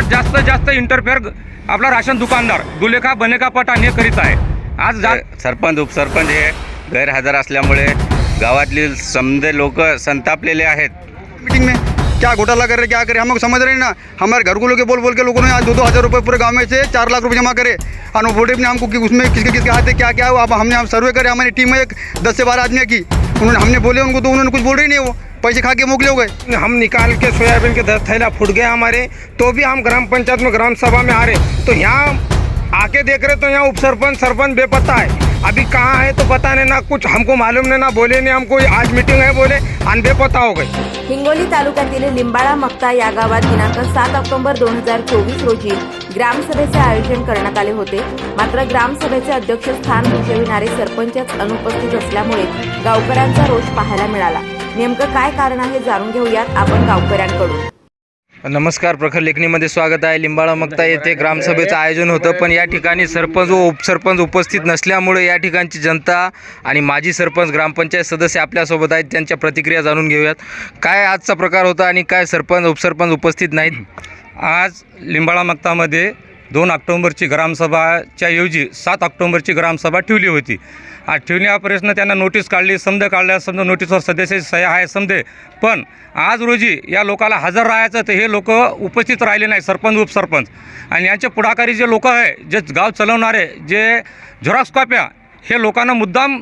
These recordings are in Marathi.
याच्यात जास्त जास्त इंटरफेअर आपला राशन दुकानदार दुलेखा बनेका पठाण हे करीत आहे. आज जा सरपंच उपसरपंच हे गैरहजर असल्यामुळे गावातली समजे लोक संतापलेले आहेत. मीटिंग में क्या घोटाला कर रहे क्या करे हम समझ रहे हैं ना। हमारे घर को लोग बोल बोल के लोगों ने आज दो दो हज़ार रुपये पूरे गांव में से चार लाख रुपए जमा करे। और वोटिव ने हमको कि उसमें किसके किसके हाथ है क्या क्या हुआ अब हमने हम सर्वे करे हमारी टीम है एक दस से बारह आदमी की। उन्होंने हमने बोले उनको तो उन्होंने कुछ बोल रहे नहीं वो। पैसे खा के मोकले हो गए। हम निकाल के सोयाबीन के दस थैला फूट गए हमारे तो भी हम ग्राम पंचायत में ग्राम सभा में आ रहे तो यहाँ आके देख रहे तो यहाँ उप सरपंच सरपंच बेपत्ता है। अभी कहाँ है तो पता नहीं ना कुछ हमको मालूम नहीं ना बोले नहीं हमको। आज मीटिंग है बोले आणि बेपत्ता हो गई हिंगोली तालुक्यातील लिंबाळा मक्ता या गावात दिनांक सात ऑक्टोबर दोन हजार चोवीस रोजी ग्रामसभेचे आयोजन करण्यात आले होते. मात्र ग्रामसभेचे अध्यक्षस्थान भूषविणारे सरपंचच अनुपस्थित असल्यामुळे गावकऱ्यांचा रोष पाहायला मिळाला. नेमकं काय कारण आहे जाणून घेऊयात आपण गावकऱ्यांकडून. नमस्कार प्रखर लेखणीमध्ये स्वागत आहे. लिंबाळा मक्ता येथे ग्रामसभेचं आयोजन होतं पण या ठिकाणी सरपंच व उपसरपंच उपस्थित नसल्यामुळे या ठिकाणची जनता आणि माजी सरपंच ग्रामपंचायत सदस्य आपल्यासोबत आहेत. त्यांच्या प्रतिक्रिया जाणून घेऊयात. काय आजचा प्रकार होता आणि काय सरपंच उपसरपंच उपस्थित नाहीत? आज लिंबाळा मक्तामध्ये दोन ऑक्टोंबरची ग्रामसभाच्या ऐवजी सात ऑक्टोंबरची ग्रामसभा ठेवली होती. आज ठेवण्या प्रश्न त्यांना नोटीस काढली समजा काढल्या समजा नोटीसवर सदस्याची सह्या आहे समजे. पण आज रोजी या लोकाला हजर राहायचं तर हे लोक उपस्थित राहिले नाही सरपंच उपसरपंच. आणि यांचे पुढाकारी जे लोक आहे जे गाव चालवणारे जे झेरॉक्स कॉप्या हे लोकांना मुद्दाम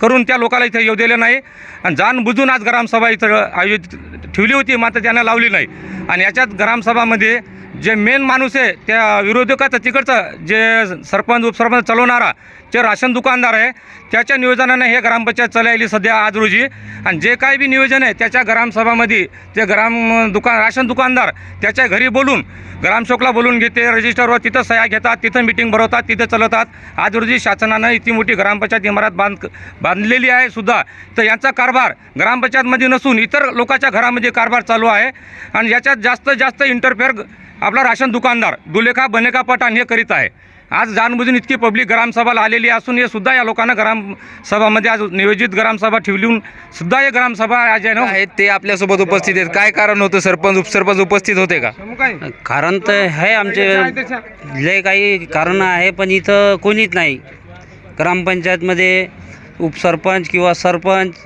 करून त्या लोकाला इथे येऊ दिले नाही. आणि जाणबुजून आज ग्रामसभा इथं आयोजित ठेवली होती मात्र त्यांना लावली नाही. आणि याच्यात ग्रामसभामध्ये जे मेन माणूस आहे त्या विरोधकाचं तिकडचं जे सरपंच उपसरपंच चालवणारा जे राशन दुकानदार आहे त्याच्या नियोजनानं हे ग्रामपंचायत चालली सध्या आज रोजी. आणि जे काही बी नियोजन आहे त्याच्या ग्रामसभामध्ये ते ग्राम दुकान राशन दुकानदार त्याच्या घरी बोलून ग्रामसेवकला बोलून घेते रजिस्टरवर तिथं सह्या घेतात तिथं मिटिंग भरवतात तिथं चालवतात. आज रोजी शासनानं इतकी मोठी ग्रामपंचायत इमारत बांध बांधलेली आहे सुद्धा. तर यांचा कारभार ग्रामपंचायतमध्ये नसून इतर लोकांच्या घरामध्ये कारभार चालू आहे. आणि याच्यात जास्त जास्त इंटरफेअर आपला राशन दुकानदार दुलेखा बनेका पठाण हे करीत आहे. आज जाणबुजून इतकी पब्लिक ग्रामसभाला आलेली असून हे सुद्धा या लोकांना ग्रामसभामध्ये आज नियोजित ग्रामसभा ठेवली सुद्धा हे ग्रामसभा आज आहे ना? आहेत ते आपल्यासोबत उपस्थित आहेत. काय कारण होतं? सरपंच उपसरपंच उपस्थित होते का? कारण तर आहे आमचे लय काही कारण आहे पण इथं कोणीच नाही. ग्रामपंचायतमध्ये उपसरपंच किंवा सरपंच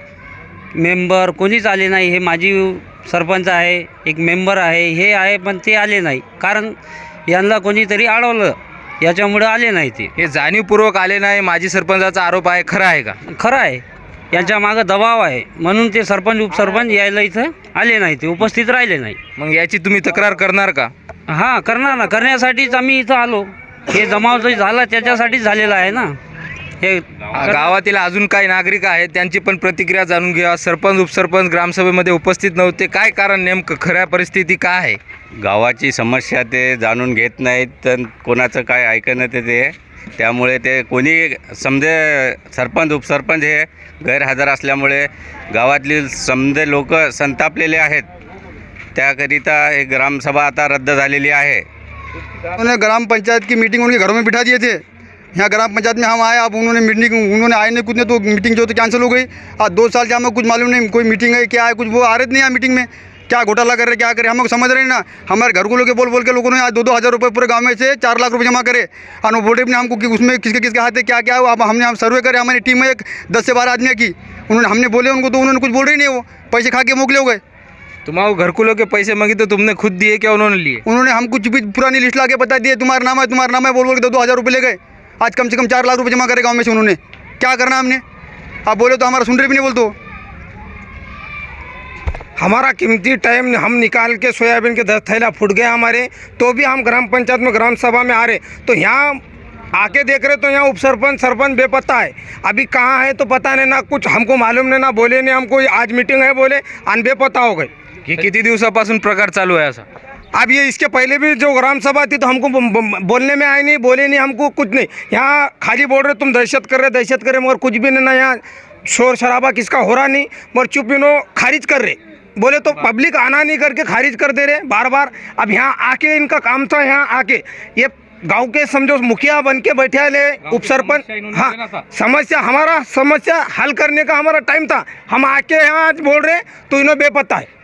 मेंबर कोणीच आले नाही. हे माजी सरपंच आहे एक मेंबर आहे हे आहे पण ते आले नाही. कारण यांना कोणीतरी अडवलं. याच्यामुळे आले नाही ते. हे जाणीवपूर्वक आले नाही माजी सरपंचाचा आरोप आहे खरा आहे का? खरं आहे. यांच्या मागं दबाव आहे. म्हणून ते सरपंच उपसरपंच यायला इथं आले नाही ते उपस्थित राहिले नाही. मग याची तुम्ही तक्रार करणार का? हां करणार ना. करण्यासाठीच आम्ही इथं आलो. हे जमाव जो झाला त्याच्यासाठीच झालेला आहे ना. हे गावातील अजून काही नागरिक आहेत त्यांची पण प्रतिक्रिया जाणून घ्या सरपंच उपसरपंच ग्रामसभेमध्ये उपस्थित नव्हते. काय कारण नेमकं? खऱ्या परिस्थिती काय आहे? गावाची समस्या ते जाणून घेत नाहीत तर कोणाचं काय ऐकणं ते ते. त्यामुळे ते कोणी समजे सरपंच उपसरपंच हे गैरहजर असल्यामुळे गावातली समजे लोक संतापलेले आहेत. त्याकरिता हे ग्रामसभा आता रद्द झालेली आहे. उन्होंने ग्राम पंचायत की मीटिंग उनके घरों में बिठा दिए थे. यहाँ ग्राम पंचायत में हम आए अब उन्होंने मीटिंग उन्होंने आए नहीं कुछ नहीं तो मीटिंग जो तो कैंसिल हो गई। आज दो साल से हमें कुछ मालूम नहीं कोई मीटिंग है क्या है कुछ वो आ रहे थे नहीं यहाँ मीटिंग में। क्या घोटाला कर रहे क्या करे हम लोग समझ रहे हैं ना। हमारे घर को लोग बोल बोल के लोगों ने आज दो दो हज़ार रुपये पूरे गाँव में से चार लाख रुपए जमा करे। और वोटिव ने हमको कि उसमें किसके किसके हाथ है क्या क्या हुआ अब हमने हम सर्वे करे हमारी टीम है एक दस से बारह आदमी की। उन्होंने हमने बोले उनको तो उन्होंने कुछ बोल रही नहीं वो पैसे खा के मोकले हो गए। तुम्हारे घरकुलों के पैसे मांगे तो तुमने खुद दिए क्या उन्होंने लिए? उन्होंने हम कुछ भी पुरानी लिस्ट ला के बता दिए तुम्हारा नाम है तुम्हारा नाम है बोल बोल के दो दो हज़ार रुपये ले गए। आज कम से कम चार लाख रुपए जमा करे गाँव में से उन्होंने। क्या करना हमने? आप बोले तो हमारा सुन रहे भी नहीं बोलते हो। हमारा कीमती टाइम हम निकाल के सोयाबीन के दस थैला फूट गए हमारे तो भी हम ग्राम पंचायत में ग्राम सभा में आ रहे। तो यहाँ आके देख रहे तो यहाँ उप सरपंच सरपंच बेपत्ता है। अभी कहाँ है तो पता नहीं ना कुछ हमको मालूम नहीं ना बोले नहीं हमको आज मीटिंग है बोले आणि बेपत्ता हो गई हे किती दिवसापासून प्रकार चालू आहे असा? अब ये इसके पहले भी जो ग्राम सभा थी तो हमको बोलने में आए नहीं बोले नहीं हमको कुछ नहीं। यहाँ खाली बोल रहे तुम दहशत कर रहे दहशत कर रहे मगर कुछ भी नहीं ना यहाँ शोर शराबा किसका हो रहा नहीं मगर चुप इनो खारिज कर रहे। बोले तो पब्लिक आना नहीं करके खारिज कर दे रहे बार बार अब यहाँ आके इनका काम था यहाँ आके। ये गाँव के समझो मुखिया बन के बैठे ले उप सरपंच हाँ समस्या हमारा समस्या हल करने का हमारा टाइम था। हम आके यहाँ आज बोल रहे तो इन्हों बेपत्ता है।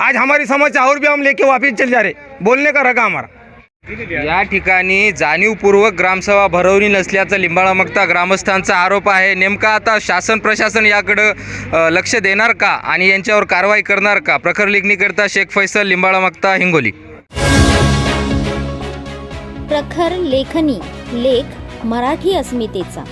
आज हमारी समस्या और भी हम लेके वापस चल जा रहे। बोलने का रखा हमारा। या ठिकाणी जाणीवपूर्वक ग्रामसभा भरवली नसल्याचा लिंबाळा मगता ग्रामस्थांचा आरोप आहे. नेमका आता शासन प्रशासन याकडं लक्ष देणार का आणि यांच्यावर कारवाई करणार का? प्रखर लेखणीकरता शेख फैसल लिंबाळा मगता हिंगोली. प्रखर लेखनी लेख मराठी अस्मितेचा.